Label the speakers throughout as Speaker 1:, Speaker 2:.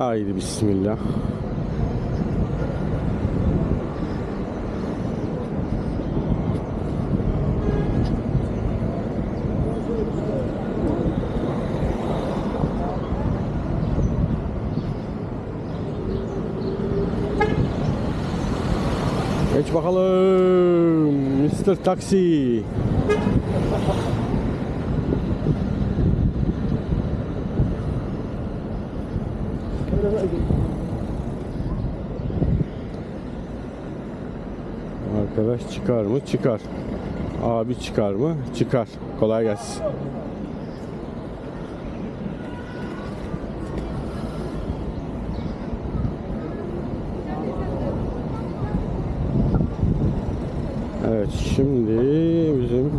Speaker 1: Haydi bismillah. Geç bakalım Mr. Taxi. Arkadaş çıkar mı? Çıkar. Abi çıkar mı? Çıkar. Kolay gelsin. Evet şimdi bizim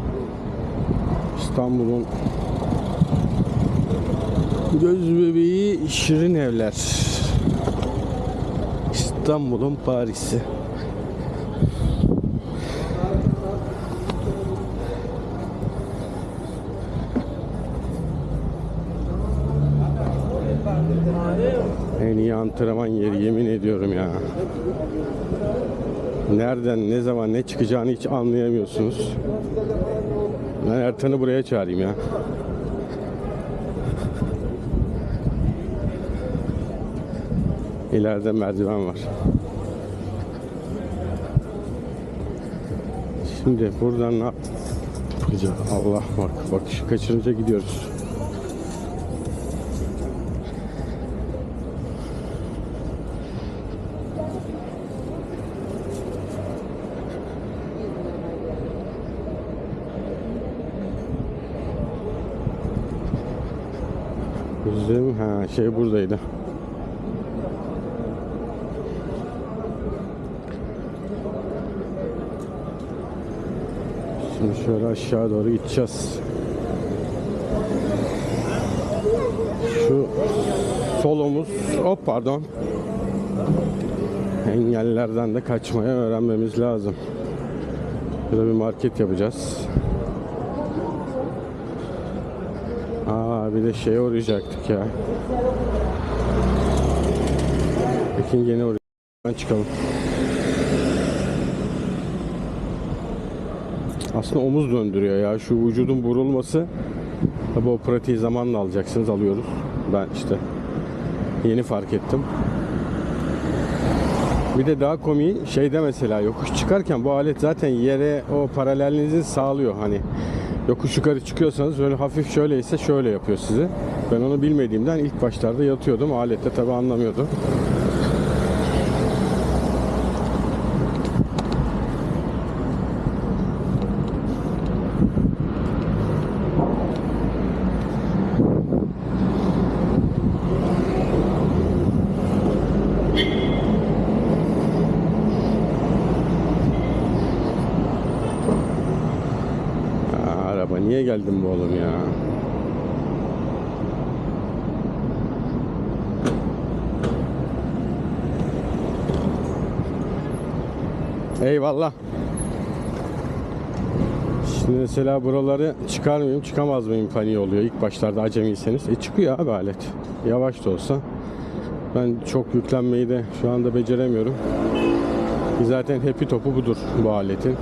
Speaker 1: İstanbul'un göz bebeği Şirin Evler. İstanbul'un Paris'i. En iyi antrenman yeri yemin ediyorum ya. Nereden, ne zaman, ne çıkacağını hiç anlayamıyorsunuz. Ben Ertan'ı buraya çağırayım ya. İleride merdiven var. Şimdi buradan ne yapacağız? Allah bak, bak şu kaçırınca gidiyoruz. Bizim ha şey buradaydı. Şimdi şöyle aşağı doğru gideceğiz. Şu solumuz, hop pardon. Engellerden de kaçmayı öğrenmemiz lazım. Burada bir market yapacağız. Aa bir de şeye uğrayacaktık ya. Yeni uğrayacak. Ben çıkalım. Aslında omuz döndürüyor ya. Şu vücudun burulması. Tabi o pratiği zamanla alacaksınız. Alıyoruz. Ben işte yeni fark ettim. Bir de daha komiği şeyde mesela yokuş çıkarken bu alet zaten yere o paralelliğinizi sağlıyor hani. Yokuş yukarı çıkıyorsanız böyle hafif şöyle ise şöyle yapıyor sizi. Ben onu bilmediğimden ilk başlarda yatıyordum. Alette tabi anlamıyordum. Aa, niye geldin bu oğlum ya? Eyvallah. Şimdi mesela buraları çıkar mıyım çıkamaz mıyım paniği oluyor ilk başlarda acemiyseniz. E çıkıyor abi alet. Yavaş da olsa. Ben çok yüklenmeyi de şu anda beceremiyorum. Zaten hepi topu budur bu aletin.